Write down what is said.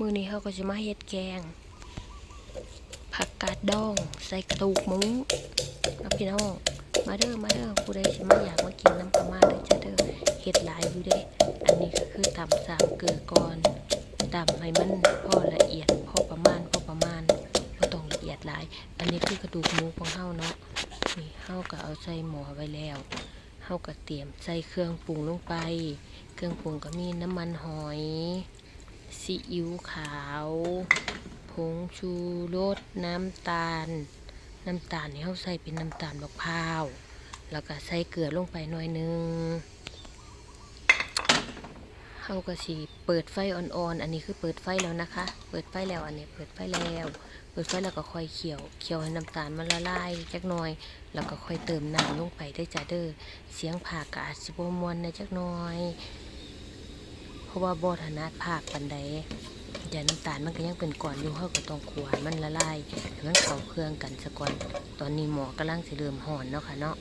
มือนี้เขาก็จะมาเฮ็ดแกง ผักกาดดอง ใส่กระดูกหมูเอาพี่น้องมาเด้อมาเด้อผู้ใดสิมาอยากมากินน้ำกะมาเด้อจ้าเด้อเฮ็ดหลายอยู่เด้อันนี้ก็คือตำสามเกลือก่อนตำให้มันพอละเอียดพอประมาณพอประมาณบ่ต้องละเอียดหลาย อันนี้คือกระดูกหมูของเฮาเนาะนี่เฮาก็เอาใส่หม้อไว้แล้วเฮาก็เตรียมใส่เครื่องปรุงลงไป เครื่องปรุงก็มีน้ำมันหอย ซีอิ๊วขาว ผงชูรสน้ำตาล น้ำตาลนี่เขาใส่เป็นน้ำตาลมะพร้าว แล้วก็ใส่เกลือลงไปหน่อยนึงเขาก็สิเปิดไฟอ่อนๆ อันนี้คือเปิดไฟแล้วนะคะ เปิดไฟแล้วอันนี้เปิดไฟแล้ว เปิดไฟแล้วก็ค่อยเคี่ยว เคี่ยวให้น้ำตาลมันละลายจักหน่อย แล้วก็ค่อยเติมน้ำลงไปได้จ้าเด้อ เสียงผากกอาจสิบมวนในจักหน่อย ราะว่าบอถนัดภาคปันใดอย่าน้ำตาลมันก็ยังเป็นก่อนอยู่เขาก็ต้องขวานมันละลายให้มันเข้าเครื่องกันซะก่อนตอนนี้หมอกำลังสิเริ่มห่อนเนาะค่ะเนาะ